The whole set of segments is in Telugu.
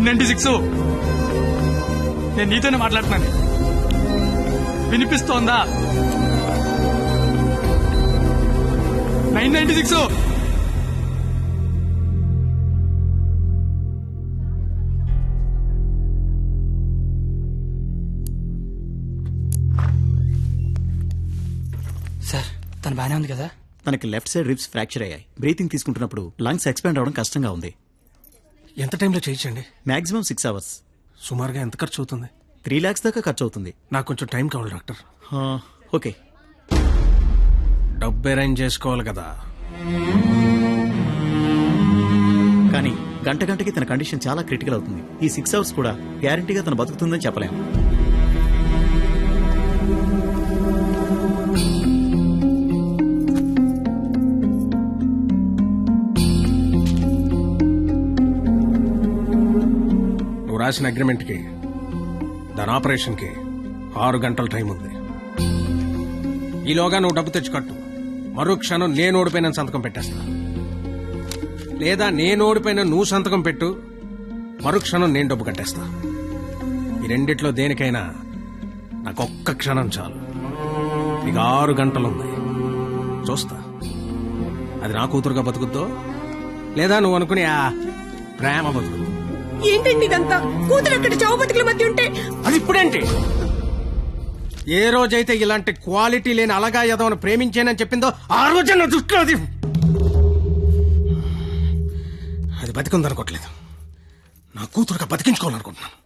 Nine ninety six? నేను నీతోనే మాట్లాడుతున్నాను. వినిపిస్తోందా? Nine ninety six. సార్ తను బాగానే ఉంది కదా? తనకి లెఫ్ట్ సైడ్ రిబ్స్ ఫ్రాక్చర్ అయ్యాయి. బ్రీతింగ్ తీసుకుంటున్నప్పుడు లంగ్స్ ఎక్స్పాండ్ అవడం కష్టంగా ఉంది. ఎంత టైంలో చేయించండి? మాక్సిమం సిక్స్ అవర్స్ సుమారుగా ఎంత ఖర్చు అవుతుంది? త్రీ లాక్స్ దాకా ఖర్చు అవుతుంది. నాకు కొంచెం టైం కావాలి డాక్టర్. ఓకే. డబ్బు అరేంజ్ చేసుకోవాలి కదా. కానీ గంట గంటకి తన కండిషన్ చాలా క్రిటికల్ అవుతుంది. ఈ సిక్స్ అవర్స్ కూడా గ్యారంటీగా తను బతుకుతుందని చెప్పలేం. రాసిన అగ్రిమెంట్కి దాని ఆపరేషన్కి ఆరు గంటల టైం ఉంది. ఈలోగా నువ్వు డబ్బు తెచ్చి కట్టు. మరో క్షణం నేను ఓడిపోయిన సంతకం పెట్టేస్తా. లేదా నేను ఓడిపోయిన నువ్వు సంతకం పెట్టు మరో క్షణం నేను డబ్బు కట్టేస్తా. ఈ రెండిట్లో దేనికైనా నాకు ఒక్క క్షణం చాలు. ఇక ఆరు గంటలుంది చూస్తా. అది నా కూతురుగా బతుకుద్దో? లేదా నువ్వు అనుకునే ఆ ప్రేమ బతుకుద్దు ఏంటండి ఇదంతా? కూతురు అక్కడ చావు బతుకుల మధ్య ఉంటే? అది ఇప్పుడేంటి? ఏ రోజైతే ఇలాంటి క్వాలిటీ లేని అలగా యదవను ప్రేమించానని చెప్పిందో ఆ రోజే నా దృష్టిలో అది. అది బతికుందనుకోవట్లేదు నా కూతురుగా బతికించుకోవాలనుకుంటున్నాను.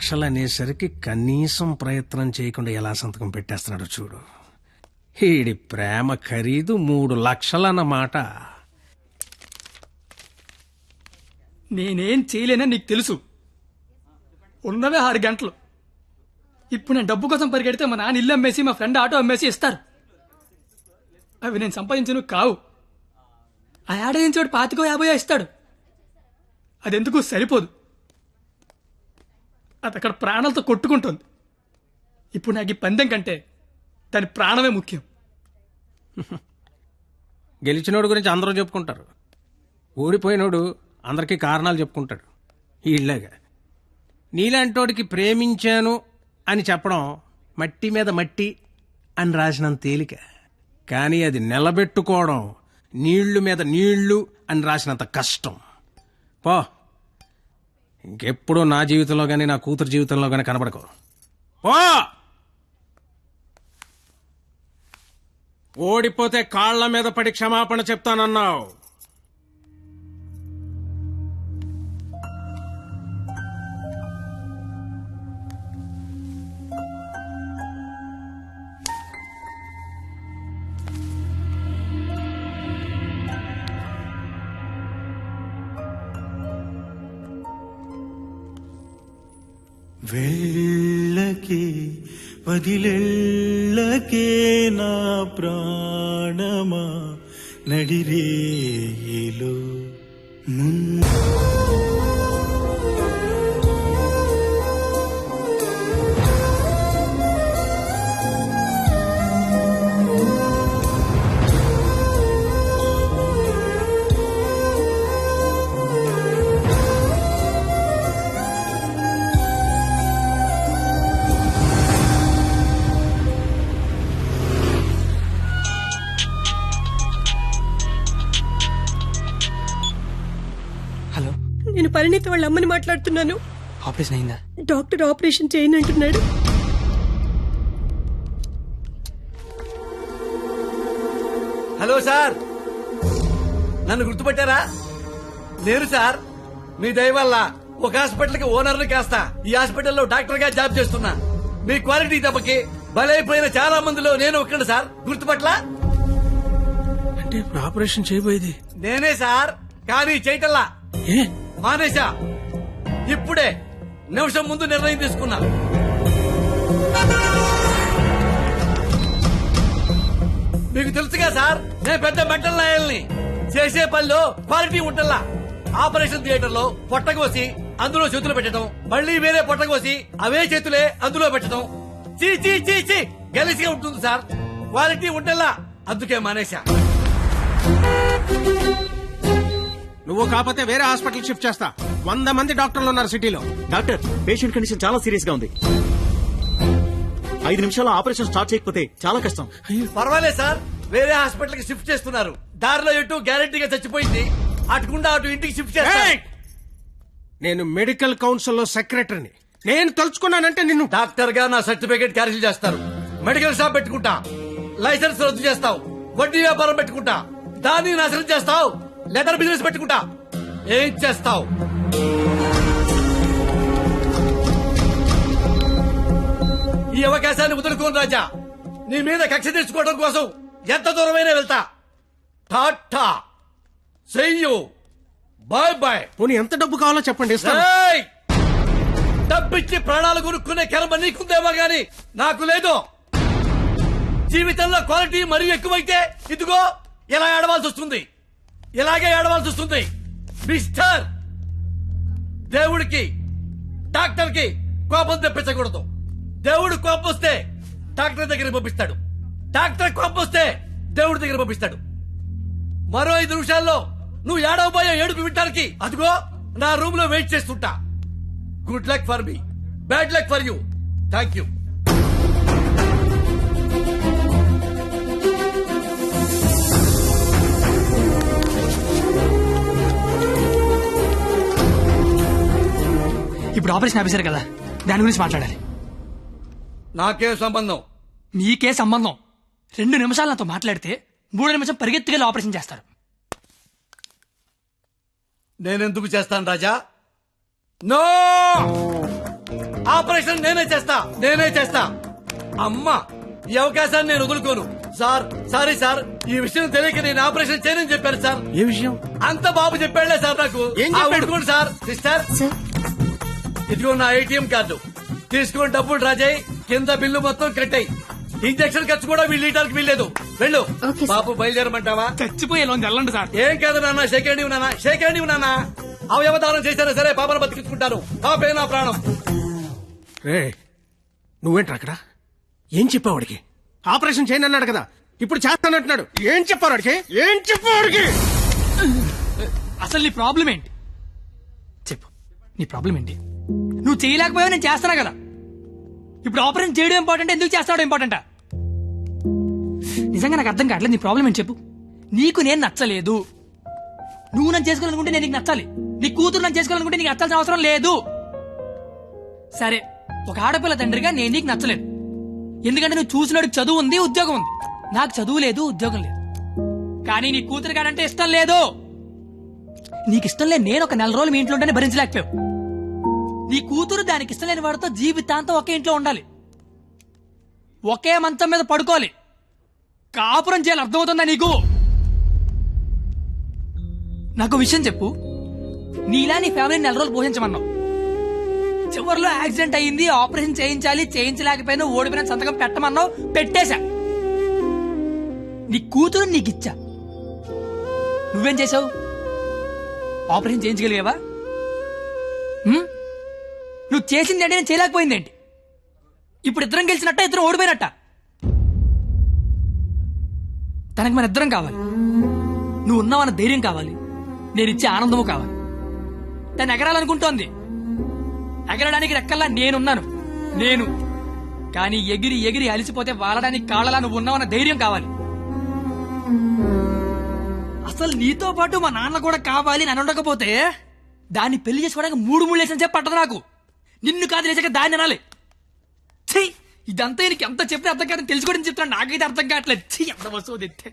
లక్షలు అనేసరికి కనీసం ప్రయత్నం చేయకుండా ఎలా సంతకం పెట్టేస్తున్నాడు చూడు. ఈడి ప్రేమ ఖరీదు మూడు లక్షలన్నమాట. నేనేం చేయలేనని నీకు తెలుసు. ఉన్నవే ఆరు గంటలు. ఇప్పుడు నేను డబ్బు కోసం పరిగెడితే మా నాన్న ఇల్లు అమ్మేసి మా ఫ్రెండ్ ఆటో అమ్మేసి ఇస్తారు. అవి నేను సంపాదించను కావు. ఆ ఏడాదించోడు పాతికో యాభయో ఇస్తాడు. అదెందుకు సరిపోదు. అది అక్కడ ప్రాణాలతో కొట్టుకుంటుంది. ఇప్పుడు నాకు ఈ పందెం కంటే దాని ప్రాణమే ముఖ్యం. గెలిచినోడు గురించి అందరూ చెప్పుకుంటారు. ఓడిపోయినోడు అందరికీ కారణాలు చెప్పుకుంటాడు. ఈళ్ళగా నీలాంటోడికి ప్రేమించాను అని చెప్పడం మట్టి మీద మట్టి అని రాసినంత తేలిక. కానీ అది నిలబెట్టుకోవడం నీళ్ళు మీద నీళ్ళు అని రాసినంత కష్టం. పో. ఇంకెప్పుడు నా జీవితంలో కానీ నా కూతురు జీవితంలో కానీ కనబడకు. ఓడిపోతే కాళ్ళ మీద పడి క్షమాపణ చెప్తానన్నావు. వెళ్ళకే వదిలెళ్ళకే నా ప్రాణమా? నడిరే నేను పరిణీత వాళ్ళ అమ్మని మాట్లాడుతున్నాను. ఆపరేషన్ అయిందా? డాక్టర్ ఆపరేషన్ చేయనంటున్నాడు హలో సార్. నన్ను గుర్తుపట్టారా? నేను సార్. మీ దయ వల్ల ఒక హాస్పిటల్కి ఓనర్ని కాస్త ఈ హాస్పిటల్లో డాక్టర్గా జాబ్ చేస్తున్నా. మీ క్వాలిటీ దెబ్బకి బలైపోయిన చాలా మందిలో నేను ఒక్కడు సార్. గుర్తుపట్ల అంటే ఇప్పుడు ఆపరేషన్ చేయబోయేది? నేనే సార్. కానీ చేయటల్లా ఏ? మానేశా. ఇప్పుడే నిమిషం ముందు నిర్ణయం తీసుకున్నా. మీకు తెలుసుగా సార్ నేను పెద్ద మెంటల్ నాయల్ని. చేసే పనిలో క్వాలిటీ ఉంటల్లా. ఆపరేషన్ థియేటర్లో పొట్టకోసి అందులో చేతులు పెట్టడం మళ్ళీ వేరే పొట్టకోసి అవే చేతులే అందులో పెట్టడం. చీ చీ చీ చీ గెలిసిగా ఉంటుంది సార్. క్వాలిటీ ఉంటల్లా. అందుకే మానేశా. నువ్వు కాకపోతే వేరే హాస్పిటల్ షిఫ్ట్ చేస్తా. వంద మంది డాక్టర్లు ఉన్నారు సిటీలో. డాక్టర్ పేషెంట్ కండిషన్ చాలా సీరియస్గా ఉంది. ఐదు నిమిషాల్లో ఆపరేషన్ స్టార్ట్ చేయకపోతే చాలా కష్టం. పర్వాలేదు సార్ వేరే హాస్పిటల్కి షిఫ్ట్ చేస్తున్నారు. దారిలో ఎటు గ్యారెంటీగా చచ్చిపోయింది. అటుకుండా అటు ఇంటికి షిఫ్ట్ చేస్తారు ఏయ్! నేను మెడికల్ కౌన్సిల్లో సెక్రటరీని. నేను తలుచుకున్నానంటే నిన్ను. డాక్టర్గా నా సర్టిఫికేట్ క్యాన్సిల్ చేస్తారు. మెడికల్ షాప్ పెట్టుకుంటా. లైసెన్స్ రద్దు చేస్తావు. వడ్డీ వ్యాపారం పెట్టుకుంటా. దాన్ని నాశనం చేస్తావు. లెదర్ బిజినెస్ పెట్టుకుంటా. ఏం చేస్తావు? ఈ అవకాశాన్ని వదులుకోను రాజా. నీ మీద కక్ష తెచ్చుకోవడం కోసం ఎంత దూరమైనా వెళ్తా. టాటా. చెయ్యు బాయ్ బాయ్. పోనీ ఎంత డబ్బు కావాలో చెప్పండి! డబ్బిచ్చి ప్రాణాలు కొనుక్కునే కర్మ నీకుందేమో గాని నాకు లేదు. జీవితంలో క్వాలిటీ మరీ ఎక్కువైతే ఇదిగో ఇలా ఏడవాల్సి వస్తుంది ఇలాగే ఏడవాల్సి వస్తుంది. మిస్టర్ దేవుడికి డాక్టర్కి కోపం తెప్పించకూడదు. దేవుడు కోపం వస్తే డాక్టర్ దగ్గర పంపిస్తాడు. డాక్టర్ కోపం వస్తే దేవుడి దగ్గర పంపిస్తాడు. మరో ఐదు నిమిషాల్లో నువ్వు ఏడవబోయే ఏడుపు వింటానికి అదిగో నా రూమ్లో వెయిట్ చేస్తుంటా. Good luck for me. Bad luck for you. Thank you ఇప్పుడు ఆపరేషన్ ఆఫీసర్ కదా. దాని గురించి మాట్లాడాలి. నాకేం సంబంధం. మీకే సంబంధం. రెండు నిమిషాలు నాతో మాట్లాడితే మూడో నిమిషం పరిగెత్తుకెళ్ళి ఆపరేషన్ చేస్తారు. నేనెందుకు చేస్తాను రాజా? నో! ఆపరేషన్ నేనే చేస్తా. నేనే చేస్తా. అమ్మా ఈ అవకాశాన్ని నేను వదులుకోను. సార్ సారీ సార్ ఈ విషయం తెలియక నేను ఆపరేషన్ చేయనని చెప్పాను సార్. ఏ విషయం? అంత బాబు చెప్పాడులే సార్ నాకు. ఏం సార్. సిస్టర్. ఇదిగో నా ఏటీఎం కార్డు. తీసుకుని డబ్బులు రాజాయి కింద బిల్లు మొత్తం కట్టాయి ఇంజక్షన్ ఖర్చు కూడా వీళ్ళు ఇవ్వడానికి వీల్లేదు. వెళ్ళు. బాబు బయలుదేరమంటావా? చచ్చిపోయే లోన్ వెళ్ళండి సార్. ఏం కాదు నాన్న షేకండి నాన్న షేకండి నాన్న. అవయవదానం చేశారా సరే పాపను బతికించుకుంటారు పాపే నా ప్రాణం. రే నువ్వేంట్రా అక్కడ? ఏం చెప్పావు వాడికి? ఆపరేషన్ చేయను అన్నాడు కదా ఇప్పుడు చేస్తానంటున్నాడు. ఏం చెప్పావు వాడికి? ఏం చెప్పావు వాడికి? అసలు నీ ప్రాబ్లం ఏంటి? చెప్పు. నీ ప్రాబ్లం ఏంటి? నువ్వు చేయలేకపోయావు నేను చేస్తాను కదా. ఇప్పుడు ఆపరేషన్ చేయడం ఇంపార్టెంట్? ఎందుకు చేస్తాడు ఇంపార్టెంట్? నిజంగా నాకు అర్థం కావట్లేదు నీ ప్రాబ్లం ఏంటి చెప్పు. నీకు నేను నచ్చలేదు. నువ్వు నన్ను చేసుకోవాలనుకుంటే నేను నీకు నచ్చాలి. నీ కూతురు నన్ను చేసుకోవాలనుకుంటే నీకు నచ్చాల్సిన అవసరం లేదు. సరే ఒక ఆడపిల్ల తండ్రిగా నేను నీకు నచ్చలేదు. ఎందుకంటే నువ్వు చూసినాడు చదువు ఉంది ఉద్యోగం ఉంది. నాకు చదువు లేదు ఉద్యోగం లేదు. కానీ నీ కూతురు కాడంటే ఇష్టం లేదు. నీకు ఇష్టం లేదు నేను ఒక నెల రోజులు మీ ఇంట్లో ఉంటేనే భరించలేకపోయావు. నీ కూతురు దానికి ఇష్టం లేని వాడితో జీవితాంతం ఒకే ఇంట్లో ఉండాలి. ఒకే మంచం మీద పడుకోవాలి. కాపురం చేయాలి అర్థమవుతుందా నీకు? నాకు విషయం చెప్పు. నీలా నీ ఫ్యామిలీని నెల రోజులు పోషించమన్నావు. చివరిలో యాక్సిడెంట్ అయ్యింది ఆపరేషన్ చేయించాలి చేయించలేకపోయినా ఓడిపోయిన సంతకం పెట్టమన్నావు పెట్టేశా. నీ కూతురు నీకు ఇచ్చా నువ్వేం చేసావు ఆపరేషన్ చేయించగలిగావా? నువ్వు చేసింది అంటే నేను చేయలేకపోయిందేంటి? ఇప్పుడు ఇద్దరం గెలిచినట్ట ఇద్దరం ఓడిపోయినట్ట? తనకి మన ఇద్దరం కావాలి. నువ్వు ఉన్నావన్న ధైర్యం కావాలి. నేను ఇచ్చే ఆనందము కావాలి. తను ఎగరాలనుకుంటోంది. ఎగరడానికి రెక్కల్లా నేనున్నాను. నేను. కానీ ఎగిరి ఎగిరి అలిసిపోతే వాలడానికి కాళ్ళలా నువ్వు ఉన్నావన్న ధైర్యం కావాలి. అసలు నీతో పాటు మా నాన్న కూడా కావాలి అని ఉండకపోతే దాన్ని పెళ్ళి చేసుకోవడానికి మూడు మూడు లేసిన చెప్పి పట్టదు నాకు. నిన్ను కాదు లేచాక దాన్ని అనాలి. ఛీ! ఇదంతా నీకు ఎంత చెప్పినా అర్థం కాదని తెలుసుకోవడం చెప్తున్నా. నాకైతే అర్థం కావట్లేదు. ఛీ! ఎంత వస్తువు తెస్తే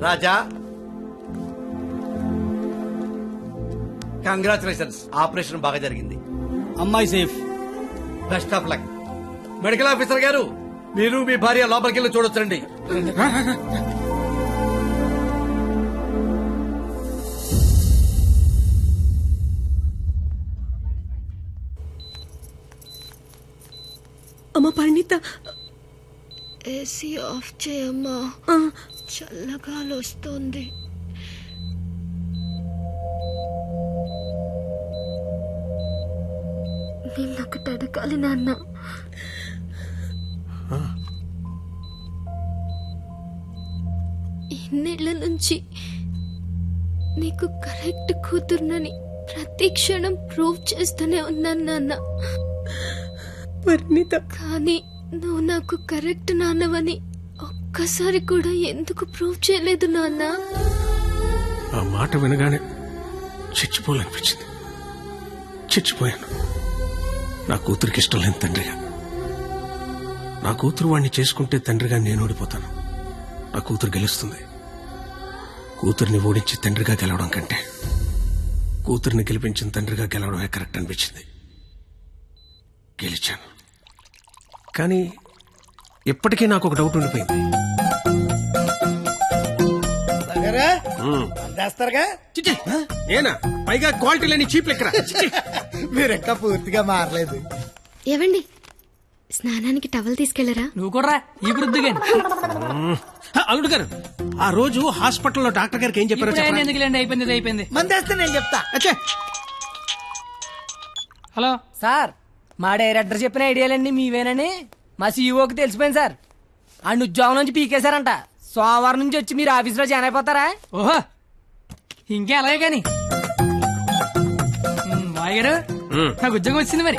రాజా! కంగ్రాచులేషన్స్ ఆపరేషన్ బాగా జరిగింది. అమ్మాయి safe. Best of luck medical officer గారు మీరు మీ భార్య లోపలికి వెళ్ళి చూడొచ్చండి. పరిణిత ఏసీ ఆఫ్ చేయమ్మా. చల్లగాలి వస్తుంది నిన్నొకటి అడగాలి నాన్న ఇన్నేళ్ళ నుంచి నీకు కరెక్ట్ కూతుర్నని ప్రతి క్షణం ప్రూవ్ చేస్తూనే ఉన్నాను నాన్న. పరిణిత. కానీ నువ్వు నాకు కరెక్ట్ నాన్నవని ఒక్కసారి కూడా ఎందుకు ప్రూవ్ చేయలేదు నాన్న? ఆ మాట వినగానే చచ్చిపోవాలనిపించింది. చచ్చిపోయాను. నా కూతురికి ఇష్టం లేని తండ్రిగా. నా కూతురు వాడిని చేసుకుంటే తండ్రిగా నేను ఓడిపోతాను. నా కూతురు గెలుస్తుంది. కూతుర్ని ఓడించి తండ్రిగా గెలవడం కంటే కూతుర్ని గెలిపించిన తండ్రిగా గెలవడమే కరెక్ట్ అనిపించింది. గెలిచాను. కానీ ఇప్పటికీ నాకు ఒక డౌట్ ఉండిపోయింది. ఉమ్. అందేస్తారుగా? చిచి నేనా పైగా క్వాలిటీ లేని చీప్ లెక్కర. మీరు ఇంకా పూర్తిగా మారలేదు. ఏవండి? స్నానానికి టవల్ తీసుకెళ్ళరా? నువ్వు కూడా ఈ వృద్ధి గాని అల్లుడు గారు ఆ రోజు హాస్పిటల్లో డాక్టర్ గారికి ఏం చెప్పారో చెప్పరా? ఎందుకులేండి? అయిపోయింది ఇది అయిపోయింది. మందేస్తే నేను చెప్తా. అచ్చే. Hello sir. మా డైరెక్టర్ చెప్పిన ఐడియాలన్నీ మీవేనని మా సీఈఓకి తెలిసిపోయింది సార్. ఆ ఉద్యోగం నుంచి పీకేశారంట. సోమవారం నుంచి వచ్చి మీరు ఆఫీస్లో జాయిన్ అయిపోతారా? ఓహో ఇంకే అలాగే ఉమ్. నాకు ఉద్యోగం వచ్చింది మరి.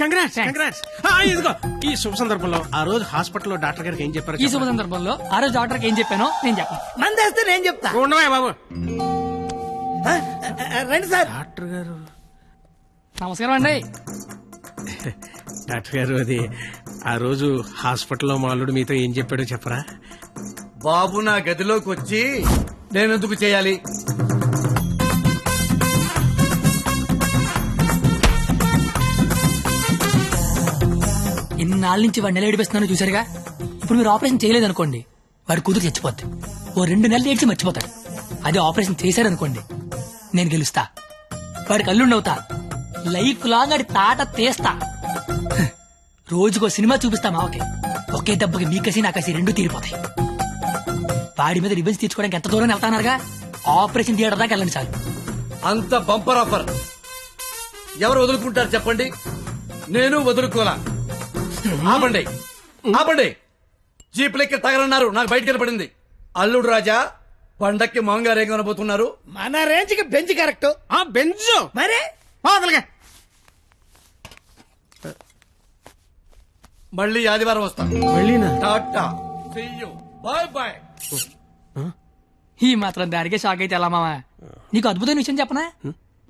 Congrats congrats. ఇదిగో ఈ శుభ సందర్భంలో ఆ రోజు హాస్పిటల్లో డాక్టర్ గారికి ఏం చెప్పారో ఈ శుభ సందర్భంలో ఆ రోజు డాక్టర్కి ఏం చెప్పానో నేను చెప్పను. మందేస్తే నేను చెప్తా? ఉండవా బాబు? రండి సార్. డాక్టర్ గారు. నమస్కారం అండి. డాక్టర్ గారు అది ఆ రోజు హాస్పిటల్లో మా అల్లుడు మీతో ఏం చెప్పాడో చెప్పరా? బాబు నా గదిలోకి వచ్చి నేనెందుకు చేయాలి? ఇన్నాళ్ళ నుంచి వాడిని ఎలా ఏడిపిస్తున్నానో చూసారుగా ఇప్పుడు మీరు ఆపరేషన్ చేయలేదనుకోండి వాడి కూతురు చచ్చిపోద్ది. ఓ రెండు నెలలు ఏడ్చి మర్చిపోతాడు. అదే ఆపరేషన్ చేశారనుకోండి నేను గెలుస్తా. వాడికి అల్లుండవుతా. లైఫ్ లాంగ్ ఆడి తాట తీస్తా. రోజుకో సినిమా చూపిస్తా మావకి. ఒకే దెబ్బకి మీకసి నాకసి రెండు తీరిపోతాయి. వాడి మీద రివెంజ్ తీర్చుకోవడానికి ఎంత దూరం వెళ్తానారుగా ఆపరేషన్ థియేటర్ దాకా వెళ్ళండి చాలు. అంత బంపర్ ఆఫర్. ఎవరు వదులుకుంటారు చెప్పండి? నేను వదులుకోలా. ఆపండి. ఆపండి. జీప్ లెక్క తగలన్నారు. నాకు బయట కనపడింది అల్లుడు రాజా పండక్కి మాంగారు ఏం కనబోతున్నారు మన రేంజ్కి బెంచ్ కరెక్ట్. ఆ బెంజు. మరే? పాదలుగా మళ్ళీ ఆదివారం వస్తాను మళ్ళీనా? టాటా. బాయ్ బాయ్ ఈ మాత్రం దానికే షాక్ అయితే ఎలా మావా నీకు అద్భుతమైన విషయం చెప్పనా?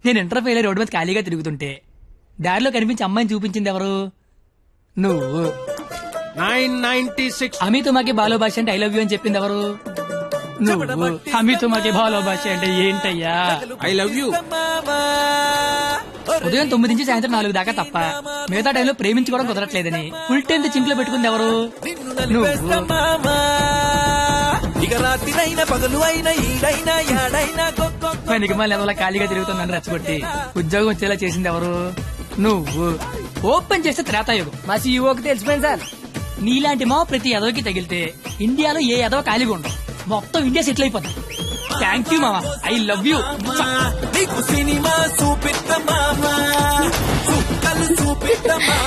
నేను ఇంటర్ ఫెయిల్ రోడ్డు మీద ఖాళీగా తిరుగుతుంటే దారిలో కనిపించి అమ్మాయిని చూపించింది ఎవరు? నువ్వు. Nine ninety six. అమితో మాకి బాలో భాష అంటే ఐ లవ్ యూ అని చెప్పింది ఎవరు? నువ్వు. అమితో మాకి బాలో భాష అంటే ఏంటయ్యా? ఐ లవ్ యూ ఉదయం తొమ్మిది నుంచి సాయంత్రం నాలుగు దాకా తప్ప. మిగతా టైంలో ప్రేమించుకోవడం కుదరట్లేదని. ఫుల్ టైం చింట్లో పెట్టుకుంది ఎవరు? పనికి మళ్ళీ ఎవరో ఖాళీగా తిరుగుతున్నాను రెచ్చగొట్టి ఉద్యోగం వచ్చేలా చేసింది ఎవరు? నువ్వు. ఓపెన్ చేస్తే త్రేతాయుగం. మా సీఈఓకి తెలిసిపోయింది సార్. నీలాంటి మా ప్రతి ఎదవకి తగిలితే ఇండియాలో ఏ ఎదవ ఖాళీగా ఉండవు మొత్తం ఇండియా సెటిల్ అయిపోతుంది థ్యాంక్ యూ మామా. ఐ లవ్ యూ నీకు సినిమా చూపిద్దామా చుక్కలు చూపిద్దామా